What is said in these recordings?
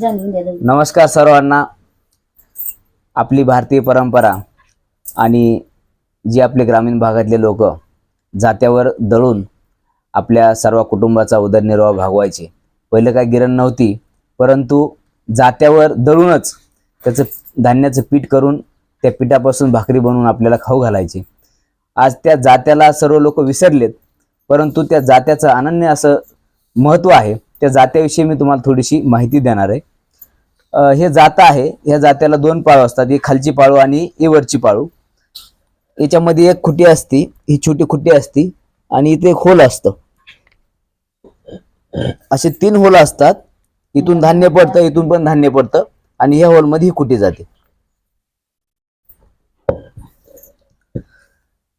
नमस्कार सर्वांना. आपली भारतीय परंपरा आणि जी आपले ग्रामीण भागातले लोक जात्यावर दळून आपल्या सर्व कुटुंबाचा उदरनिर्वाह भागवायचे. पहिलं काय गिरण नव्हती परंतु जात्यावर दळूनच त्याचं धान्याचं पीठ करून त्या पिठापासून भाकरी बनवून आपल्याला खाऊ घालायचे. आज त्या जात्याला सर्व लोक विसरलेत परंतु त्या जात्याचं अनन्य असं महत्त्व आहे. त्या जात्याविषयी मी तुम्हाला थोडीशी माहिती देणार आहे. हे जाता आहे ह्या जात्याला दोन पाळू असतात एक खालची पाळू आणि ही वरची पाळू. याच्यामध्ये एक खुटी असती ही छोटी खुटी असती आणि इथे एक होल असतं. असे तीन होल असतात इथून धान्य पडतं इथून पण धान्य पडतं आणि ह्या होलमध्ये ही खुटी जाते.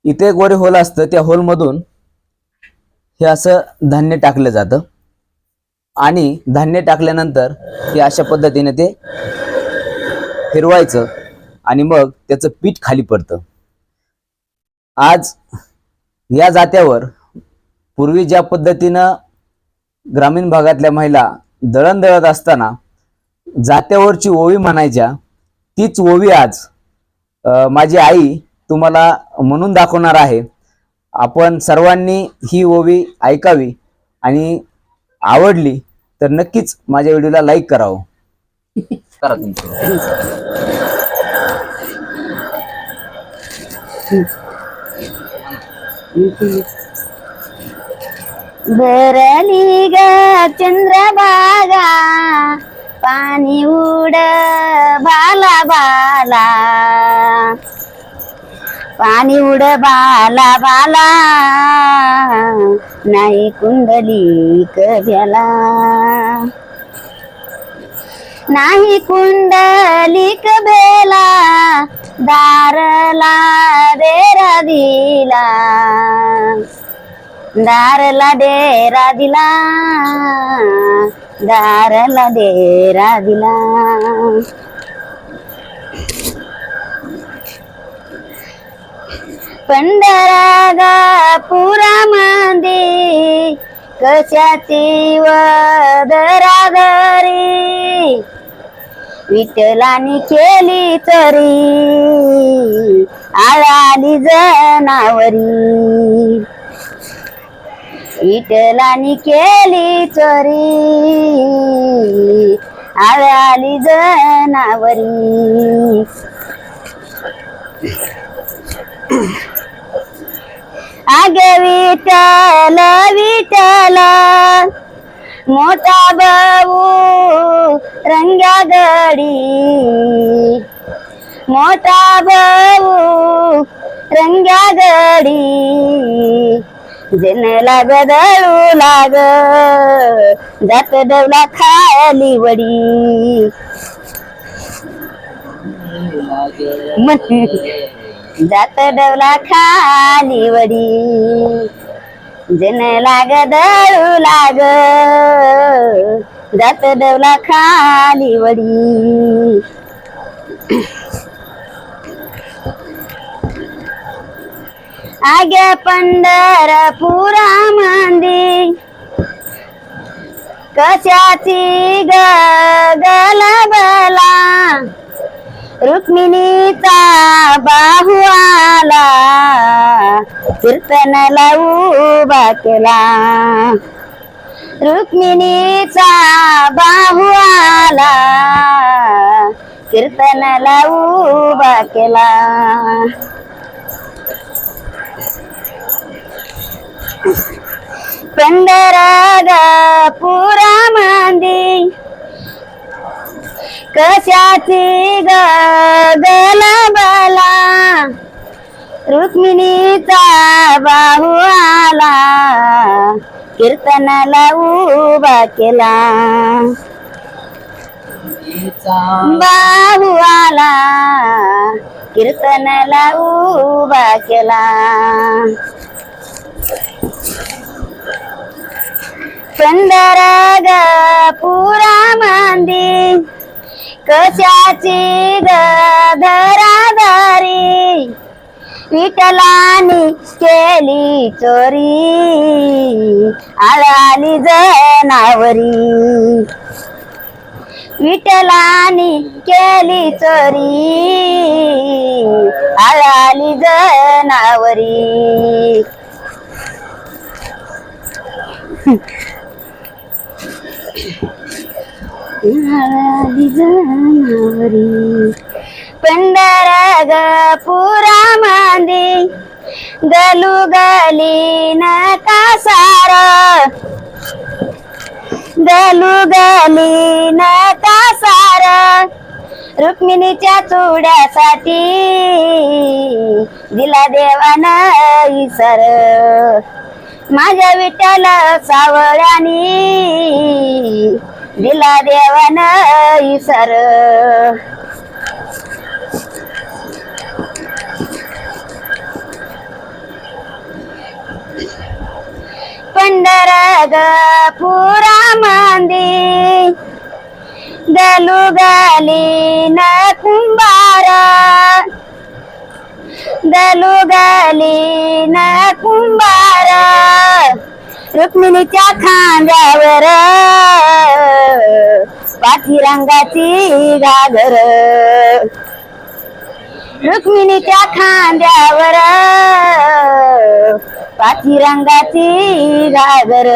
इथे एक वर होल असतं त्या होलमधून हे असं धान्य टाकलं जातं. आणि धान्य टाकल्यानंतर ते अशा पद्धतीने ते फिरवायचं आणि मग त्याचं पीठ खाली पडतं. आज या जात्यावर पूर्वी ज्या पद्धतीनं ग्रामीण भागातल्या महिला दळण दळत असताना जात्यावरची ओवी म्हणायच्या तीच ओवी आज माझी आई तुम्हाला म्हणून दाखवणार आहे. आपण सर्वांनी ही ओवी ऐकावी आणि आवडली तर नक्कीच माझ्या व्हिडिओला लाईक करावं. करा तुमचं. भरली ग चंद्रभागा पाणी उड बाला बाला. पाणी उड बाला बाला नाही कुंडली कभ्याला नाही कुंडलिक भेला दारला डेरा दिला दारला डेरा दिला दारला डेरा दिला पंढरागा पुरामध्ये कशाची वदरादरी विठलानी केली तरी आळाली जनावरी. विठलानी केली चोरी आळाली जनावरी. आगे विठ्ठल विठ्ठल मोठा भाऊ रंग्या गडी. मोठा भाऊ रंग्या गडी. जनला गदळू लाग जात डवला खाली वडी. जात डवला खाली वडी. जन लाग दळू लाग. जात डवला खाली वडी. आग्या पंढरपुरा मंदी कशाची गला बला रुक्मिणीचा बाहू आला कीर्तन उभा केला. रुक्मिणीचा बाहू आला कीर्तनाला उभा केला. पंढराग पुरा मांदी कशाची गलबला रुक्मिणीचा बाहू आला कीर्तनाला उभा केला. बाहू आला कीर्तनाला उभा केला. पंढराग पुरा मांदी कशाची गधराधारी विठलानी केली चोरी. आळाली जनावरी. विठलानी केली चोरी. आळाली जनावरी. आळाली जनावरी पंढरा ग पुरा मांदे. गलू गली न कासार गलू गली नका कासार रुक्मिणीच्या चुड्यासाठी दिला देवान इसर माझ्या विठ्ठल सावळ्यानी दिला देवान इसर पंढरा ग पुरा मांदी दलू गाली न कुंभारा. दलू गाली न कुंभारा. रुक्मिणीच्या खांद्यावर पाची रंगाची रुक्मिणी रुक्मिणीच्या खांद्यावर. पाची रंगाची घागर.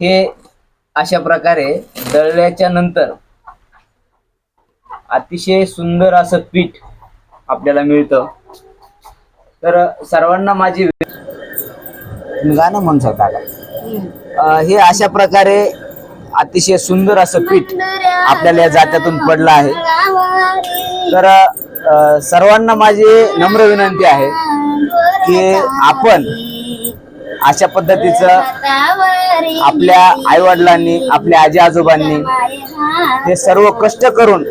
हे अशा प्रकारे दळल्याच्या नंतर अतिशय सुंदर असं पीठ आपल्याला मिळतं. तर सर्वांना माझी गाणं म्हणू शकता का हे अशा प्रकारे अतिशय सुंदर असं पीठ आपल्याला या जात्यातून पडलं आहे. तर सर्वांना माझी नम्र विनंती आहे की आपण अशा पद्धतीचं आपल्या आईवडिलांनी आपल्या आजी आजोबांनी हे सर्व कष्ट करून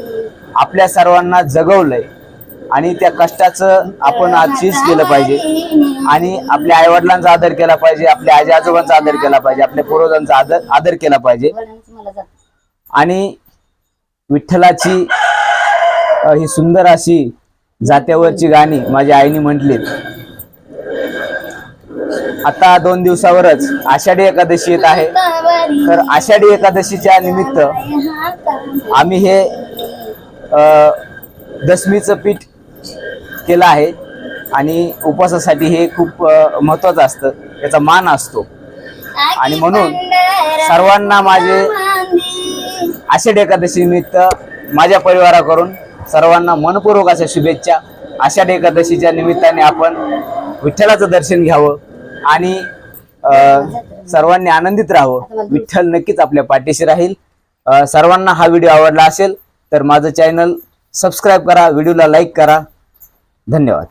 आपल्या सर्वांना जगवलंय. आणि त्या कष्टाचं आपण आज चीज केलं पाहिजे. आणि आपल्या आईवडिलांचा आदर केला पाहिजे आपल्या आजी आजोबांचा आदर केला पाहिजे आपल्या पूर्वजांचा आदर आदर केला पाहिजे. आणि विठ्ठलाची ही सुंदर अशी जात्यावरची गाणी माझ्या आईने म्हटली आता दोन दिवसावरच आषाढी एकादशी येत आहे. तर आषाढी एकादशीच्या निमित्त आम्ही हे दसमीचं दशमीचं पीठ केलं आहे आणि उपवासासाठी हे खूप महत्त्वाचं महत्वाचं असतं. याचा मान असतो. आणि म्हणून सर्वांना माझे आषाढी एकादशी निमित्त माझ्या परिवाराकडून सर्वांना मनपूर्वक अशा शुभेच्छा. आषाढी एकादशीच्या निमित्ताने आपण विठ्ठलाचं दर्शन घ्यावं आणि सर्वांनी आनंदित राहावं. विठ्ठल नक्कीच आपल्या पाठीशी राहील. सर्वांना हा व्हिडिओ आवडला असेल तर माझं चॅनल सबस्क्राईब करा व्हिडिओला लाईक करा. धन्यवाद.